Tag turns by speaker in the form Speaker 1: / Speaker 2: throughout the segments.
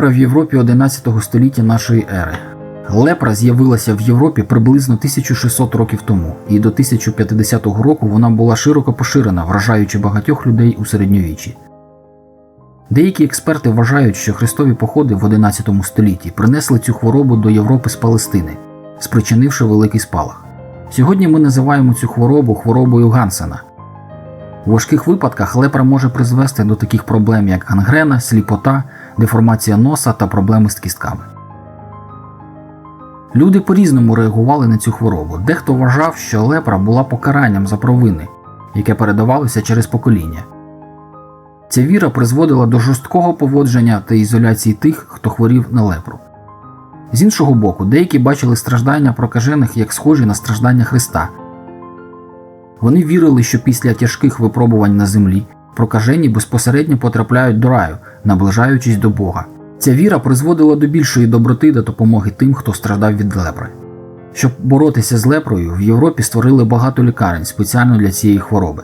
Speaker 1: Лепра в Європі 11 століття нашої ери. Лепра з'явилася в Європі приблизно 1600 років тому, і до 1050 року вона була широко поширена, вражаючи багатьох людей у середньовіччі. Деякі експерти вважають, що хрестові походи в 11 столітті принесли цю хворобу до Європи з Палестини, спричинивши великий спалах. Сьогодні ми називаємо цю хворобу хворобою Гансена. У важких випадках лепра може призвести до таких проблем, як гангрена, сліпота, деформація носа та проблеми з кістками. Люди по-різному реагували на цю хворобу. Дехто вважав, що лепра була покаранням за провини, яке передавалося через покоління. Ця віра призводила до жорсткого поводження та ізоляції тих, хто хворів на лепру. З іншого боку, деякі бачили страждання прокажених як схожі на страждання Христа. Вони вірили, що після тяжких випробувань на землі прокажені безпосередньо потрапляють до раю, наближаючись до Бога. Ця віра призводила до більшої доброти та допомоги тим, хто страждав від лепри. Щоб боротися з лепрою, в Європі створили багато лікарень спеціально для цієї хвороби.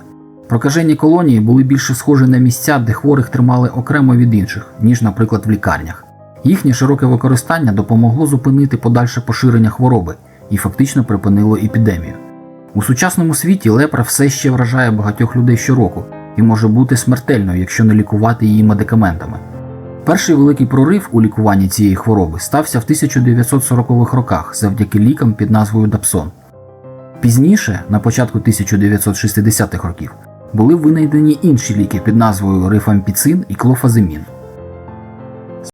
Speaker 1: Прокажені колонії були більше схожі на місця, де хворих тримали окремо від інших, ніж, наприклад, в лікарнях. Їхнє широке використання допомогло зупинити подальше поширення хвороби і фактично припинило епідемію. У сучасному світі лепра все ще вражає багатьох людей щороку і може бути смертельною, якщо не лікувати її медикаментами. Перший великий прорив у лікуванні цієї хвороби стався в 1940-х роках завдяки лікам під назвою Дапсон. Пізніше, на початку 1960-х років, були винайдені інші ліки під назвою рифампіцин і клофазимін.